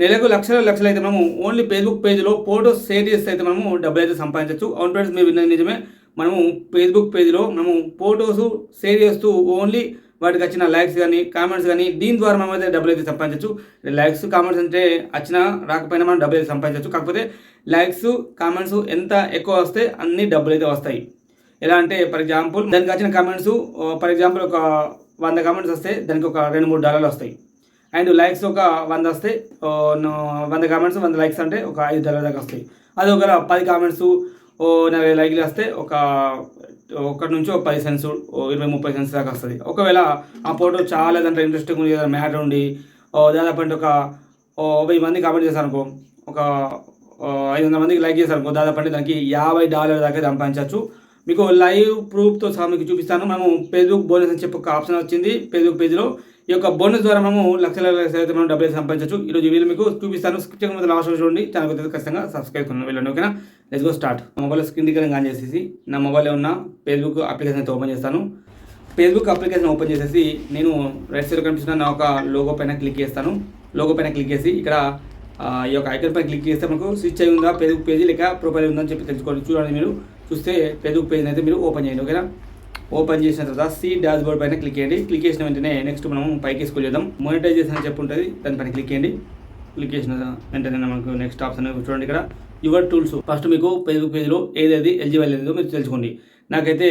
నెలకు లక్షల లక్షలు అయితే మనము ఓన్లీ ఫేస్బుక్ పేజ్లో ఫోటోస్ షేర్ చేస్తే అయితే మనము డబ్బులు అయితే సంపాదించవచ్చు అవును ఫ్రెండ్స్ మీరు విన్నది నిజమే. మనము ఫేస్బుక్ పేజ్లో మనము ఫోటోస్ షేర్ చేస్తూ ఓన్లీ వాటికి వచ్చిన లైక్స్ కానీ కామెంట్స్ కానీ దీని ద్వారా మనం అయితే డబ్బులు అయితే సంపాదించవచ్చు లైక్స్ కామెంట్స్ అంటే వచ్చినా రాకపోయినా మనం డబ్బులు అయితే సంపాదించవచ్చు కాకపోతే లైక్స్ కామెంట్స్ ఎంత ఎక్కువ వస్తే అన్ని డబ్బులు అయితే వస్తాయి. ఎలా అంటే ఫర్ ఎగ్జాంపుల్ దానికి వచ్చిన కామెంట్స్ ఫర్ ఎగ్జాంపుల్ ఒక వంద కామెంట్స్ వస్తే దానికి ఒక రెండు మూడు డాలర్లు వస్తాయి. అండ్ లైక్స్ ఒక వంద వస్తాయి. వంద కామెంట్స్ వంద లైక్స్ అంటే ఒక ఐదు డాలర్ దాకా వస్తాయి. అది ఒక పది కామెంట్స్ ఓ నలభై లైక్లు వస్తే ఒక ఒకటి నుంచి ఒక పది సెన్స్ ఇరవై ముప్పై సెన్స్ దాకా వస్తుంది ఒకవేళ ఆ ఫోటో చాలా దాంట్లో ఇంట్రెస్టింగ్ ఉంది ఏదైనా మ్యాటర్ ఉండి దాదాపు అంటే ఒక వెయ్యి మంది కామెంట్ చేశారు అనుకో ఒక ఐదు వందల మందికి లైక్ చేశారు అనుకో దాదాపు అంటే దానికి యాభై డాలర్ దాకా సంపాదించవచ్చు. మీకు లైవ్ ప్రూఫ్తో సహా మీకు చూపిస్తాను. మనము ఫేస్బుక్ బోనస్ అని చెప్పి ఒక ఆప్షన్ వచ్చింది. ఫేస్బుక్ పేజ్లో ఈ యొక్క బోనస్ ద్వారా మనము లక్షల అయితే మనం డబ్బులు సంపాదించవచ్చు. ఈరోజు వీళ్ళు మీకు చూపిస్తాను. స్కిప్ చేయకుండా లాస్ట్ చూడండి. ఛానల్ అయితే ఖచ్చితంగా సబ్స్క్రైబ్ చేసుకున్నాను వెళ్ళండి ఓకేనా? Let's go start mobile screen దగ్గర ఆన్ చేసేసి నా మొబైల్లో ఉన్న ఫేస్బుక్ అప్లికేషన్ అయితే ఓపెన్ చేస్తాను. ఫేస్బుక్ అప్లికేషన్ ఓపెన్ చేసేసి నేను రైట్ సైడ్ కనిపిస్తున్న నా ఒక లోగో పైన క్లిక్ చేస్తాను. లోగో పైన క్లిక్ చేసి ఇక్కడ ఈ యొక్క ఐకన్ పైన క్లిక్ చేస్తే మనకు స్విచ్ అయి ఉందా ఫేస్బుక్ పేజీ లేక ప్రొఫైల్ ఉందని చెప్పి తెలుసుకోండి చూడండి మీరు. చూస్తే ఫేస్బుక్ పేజ్ అయితే మీరు ఓపెన్ చేయండి ఓకేనా? ఓపెన్ చేసిన తర్వాత సీ డాష్ బోర్డ్ పైన క్లిక్ చేయండి. క్లిక్ చేసిన వెంటనే నెక్స్ట్ మనం పైకి స్కూల్ చేద్దాం. మోనిటైజేషన్ అని చెప్పి ఉంటుంది. దానిపైన క్లిక్ చేయండి. క్లిక్ చేసిన వెంటనే మనకు నెక్స్ట్ ఆప్షన్ చూడండి ఇక్కడ. Your tools. ఫస్ట్ మీకు ఫేస్బుక్ పేజ్లో ఏదేది ఎలిజిబుల్ అయిందో మీరు తెలుసుకోండి. నాకైతే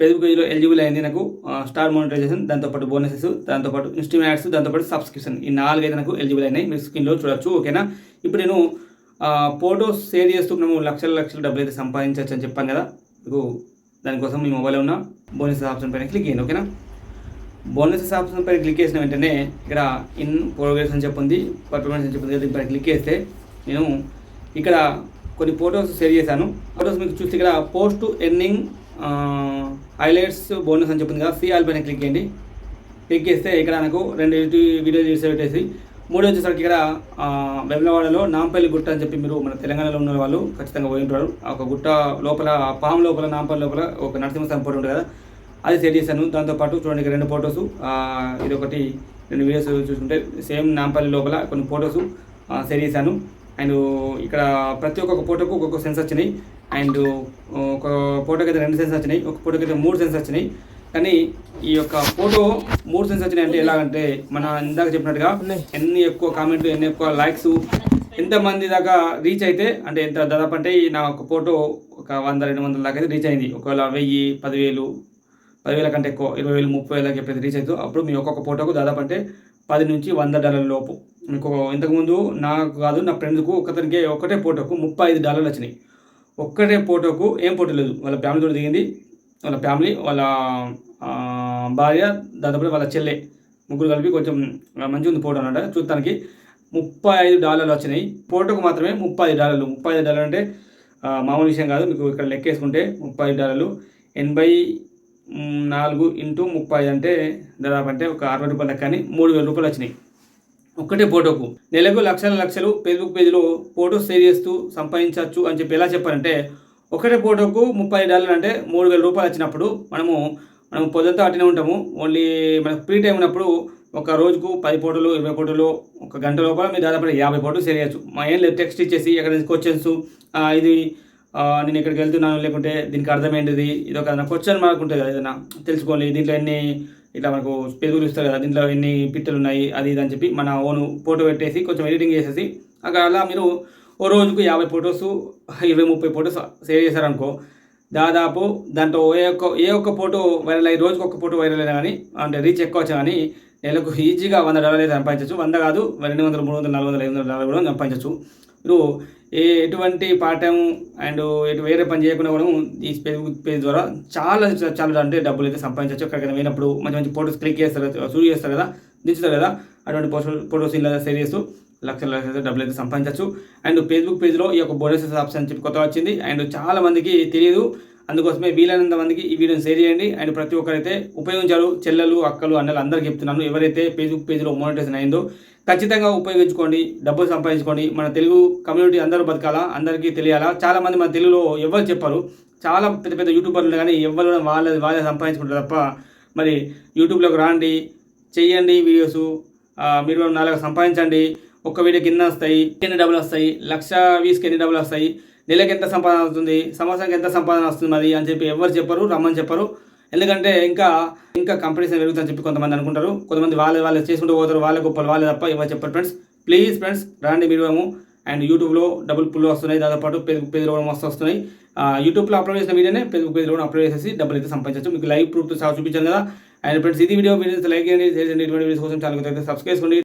ఫేస్బుక్ పేజ్లో ఎలిజిబుల్ అయింది నాకు స్టార్ మానిటైజేషన్ దాంతోపాటు బోనసెస్ దాంతోపాటు ఇన్స్ట్రీమ్ యాడ్స్ దాంతోపాటు సబ్స్క్రిప్షన్. ఈ నాలుగు అయితే నాకు ఎలిజిబుల్ అయినాయి. మీరు స్క్రీన్లో చూడొచ్చు. ఓకేనా? ఇప్పుడు నేను ఫోటోస్ షేర్ చేస్తూ మేము లక్షల లక్షల డబ్బులు అయితే సంపాదించవచ్చు అని చెప్పాను కదా. మీకు దానికోసం మీ మొబైల్లో ఉన్న బోనస్ ఆప్షన్ పైన క్లిక్ చేయండి ఓకేనా బోనసెస్ ఆప్షన్ పైన క్లిక్ చేసిన వెంటనే ఇక్కడ ఇన్ ప్రోగ్రెస్ అని చెప్పింది పర్ఫార్మెన్స్ అని చెప్పింది దీనిపైన క్లిక్ చేస్తే నేను ఇక్కడ కొన్ని ఫొటోస్ షేర్ చేశాను. ఫొటోస్ మీకు చూస్తే ఇక్కడ పోస్ట్ ఎర్నింగ్ హైలైట్స్ బోనస్ అని చెప్పింది కదా సి ఆల్ పైన క్లిక్ చేయండి. క్లిక్ చేస్తే ఇక్కడ నాకు రెండు వీడియో చేసి పెట్టేసి మూడో వచ్చేసరికి ఇక్కడ ఆ, వెమ్లవాడలో నాంపల్లి గుట్ట అని చెప్పి మీరు మన తెలంగాణలో ఉన్న వాళ్ళు ఖచ్చితంగా పోయి ఉంటారు. ఒక గుట్ట లోపల పాము లోపల నాంపల్లి లోపల ఒక నరసింహస్వామి ఫోటో ఉంటుంది కదా. అది సెట్ చేశాను. దాంతోపాటు చూడండి రెండు ఫొటోస్ ఇది ఒకటి రెండు వీడియోస్ చూసుకుంటే సేమ్ నాంపల్లి లోపల కొన్ని ఫొటోస్ సెట్ చేశాను. అండ్ ఇక్కడ ప్రతి ఒక్కొక్క ఫోటోకు ఒక్కొక్క సెన్స్ వచ్చినాయి. అండ్ ఒక ఫోటోకి అయితే రెండు సెన్స్ వచ్చినాయి. ఒక ఫోటోకి అయితే మూడు సెన్స్ వచ్చినాయి. కానీ ఈ యొక్క ఫోటో మూడు సెన్స్ వచ్చినాయి అంటే ఎలాగంటే మన ఇందాక చెప్పినట్టుగా ఎన్ని ఎక్కువ కామెంట్లు ఎన్ని ఎక్కువ లైక్స్ ఎంతమంది దాకా రీచ్ అయితే అంటే ఎంత దాదాపు అంటే ఈ నా ఒక ఫోటో ఒక వంద రెండు వందల దాకా అయితే రీచ్ అయింది. ఒకవేళ వెయ్యి పదివేలు పదివేల కంటే ఎక్కువ ఇరవై వేలు ముప్పై వేలకి ఎప్పుడైతే రీచ్ అవుతుందో అప్పుడు మీ ఒక్కొక్క ఫోటోకు దాదాపు అంటే పది నుంచి వంద డాలర్ల లోపు. మీకు ఇంతకుముందు నాకు కాదు నా ఫ్రెండ్కు ఒకతనికి ఒకటే ఫోటోకు ముప్పై ఐదు డాలర్లు వచ్చినాయి. ఒక్కటే ఫోటోకు ఏం ఫోటో లేదు. వాళ్ళ ఫ్యామిలీతో దిగింది. వాళ్ళ ఫ్యామిలీ వాళ్ళ భార్య దాదాపు వాళ్ళ చెల్లె ముగ్గురు కలిపి కొంచెం మంచిగా ఉంది ఫోటో అన్నమాట. చూడటానికి ముప్పై ఐదు డాలర్లు వచ్చినాయి. ఫోటోకు మాత్రమే ముప్పై ఐదు డాలర్లు. ముప్పై ఐదు డాలర్లు అంటే మామూలు విషయం కాదు. మీకు ఇక్కడ లెక్కేసుకుంటే ముప్పై ఐదు డాలర్లు. ఎనభై నాలుగు ఇంటూ ముప్పై అంటే దాదాపు అంటే ఒక అరవై రూపాయలు కానీ మూడు వేల రూపాయలు వచ్చినాయి. ఒక్కటే ఫోటోకు నెలకు లక్షల లక్షలు ఫేస్బుక్ పేజీలో ఫోటోస్ షేర్ చేస్తూ సంపాదించవచ్చు అని చెప్పి ఎలా చెప్పారంటే ఒకటే ఫోటోకు ముప్పై డాలర్లు అంటే మూడు వేల రూపాయలు వచ్చినప్పుడు మనము మనం పొద్దుతో అట్టినే ఉంటాము. ఓన్లీ మనకు ఫ్రీ టైం ఉన్నప్పుడు ఒక రోజుకు పది పూటలు ఇరవై పూటలు ఒక గంట లోపల మీరు దాదాపు యాభై ఫోటోలు షేర్ చేయొచ్చు. మా ఏం లేదు టెక్స్ట్ ఇచ్చేసి ఎక్కడ నుంచి క్వశ్చన్స్ ఇది నేను ఇక్కడికి వెళ్తున్నాను లేకుంటే దీనికి అర్థం ఏంటిది ఇది ఒక క్వశ్చన్ మార్క్ ఉంటుంది కదా ఏదైనా తెలుసుకోవాలి దీంట్లో ఎన్ని ఇట్లా మనకు పెరుగులు ఇస్తారు కదా దీంట్లో ఎన్ని పిట్టలు ఉన్నాయి అది ఇది అని చెప్పి మన ఓన్ ఫోటో పెట్టేసి కొంచెం ఎడిటింగ్ చేసేసి అక్కడ అలా మీరు ఓ రోజుకు యాభై ఫొటోస్ ఇరవై ముప్పై ఫొటోస్ సేవ్ చేశారనుకో దాదాపు దాంట్లో ఏ ఒక్క ఏ ఒక్క ఫోటో వైరల్ అయ్యి రోజుకు ఒక ఫోటో వైరల్ అయినా కానీ అంటే రీచ్ ఎక్కువ వచ్చా కానీ నెలకు ఈజీగా వంద డాలర్లు అయితే సంపాదించవచ్చు వంద కాదు రెండు వందలు మూడు వందలు నాలుగు వందలు ఐదు వందల డాలర్లు కూడా సంపాదించవచ్చు మీరు ఏ ఎటువంటి పార్ట్ టైం అండ్ ఎటు వేరే పని చేయకుండా కూడా ఈ ఫేస్బుక్ పేజ్ ద్వారా చాలా చాలా అంటే డబ్బులు అయితే సంపాదించవచ్చు ఎక్కడికైనా పోయినప్పుడు మంచి మంచి ఫోటోస్ క్లిక్ చేస్తారు షూట్ చేస్తారు కదా దించుతారు కదా అటువంటి ఫోటో ఫోటోస్ ఇలా షేర్ చేస్తూ లక్షల లక్షల డబ్బులు అయితే సంపాదించవచ్చు అండ్ ఫేస్బుక్ పేజ్లో ఈ యొక్క బోనసెస్ ఆప్షన్ చెప్పి కొత్త వచ్చింది. అండ్ చాలా మందికి తెలియదు. అందుకోసమే వీలైనంత మందికి ఈ వీడియోని షేర్ చేయండి. అండ్ ప్రతి ఒక్కరైతే ఉపయోగించారు చెల్లెలు అక్కలు అన్నలు అందరికీ చెప్తున్నాను. ఎవరైతే ఫేస్బుక్ పేజ్లో మోనిటైజేషన్ అయిందో ఖచ్చితంగా ఉపయోగించుకోండి. డబ్బులు సంపాదించుకోండి. మన తెలుగు కమ్యూనిటీ అందరూ బతకాలా? అందరికీ తెలియాలా? చాలా మంది మన తెలుగులో ఎవరు చెప్పారు. చాలా పెద్ద పెద్ద యూట్యూబర్లు కానీ ఎవరు వాళ్ళ వాళ్ళే సంపాదించుకుంటారు తప్ప మరి యూట్యూబ్లోకి రాండి చేయండి వీడియోస్ మీరు నాలుగు సంపాదించండి. ఒక్క వీడియోకి ఎన్ని వస్తాయి ఎన్ని డబ్బులు వస్తాయి లక్ష వీస్కి ఎన్ని డబ్బులు వస్తాయి నెలకి ఎంత సంపాదన వస్తుంది సంవత్సరానికి ఎంత సంపాదన వస్తుంది మరి అని చెప్పి ఎవరు చెప్పరు రమ్మని చెప్పరు. ఎందుకంటే ఇంకా ఇంకా కంపెనీస్ పెరుగుతుందని చెప్పి కొంతమంది అనుకుంటారు. కొంతమంది వాళ్ళు వాళ్ళు చేసుకుంటూ పోతారు వాళ్ళ గొప్పలు వాళ్ళే తప్ప ఎవరు చెప్పరు. ఫ్రెండ్స్ ప్లీజ్ ఫ్రెండ్స్ రాండి మీరు అండ్ యూట్యూబ్లో డబుల్ పుల్ వస్తున్నాయి దాదాపు ఫేస్బుక్ పేజ్లో కూడా మస్తు వస్తున్నాయి. యూట్యూబ్లో అప్లోడ్ చేసిన వీడియోనే ఫేస్బుక్ పేజ్లో కూడా అప్లోడ్ చేసేసి డబ్బులు అయితే సంపాదించవచ్చు మీకు లైవ్ ప్రూఫ్ సహా చూపించాను కదా. అండ్ ఫ్రెండ్స్ ఇది వీడియో వీడియోస్ లైక్ చేయండి చేయండి. ఇటువంటి వీడియోస్ కోసం చాలా సబ్స్క్రైబ్ చేసుకోండి.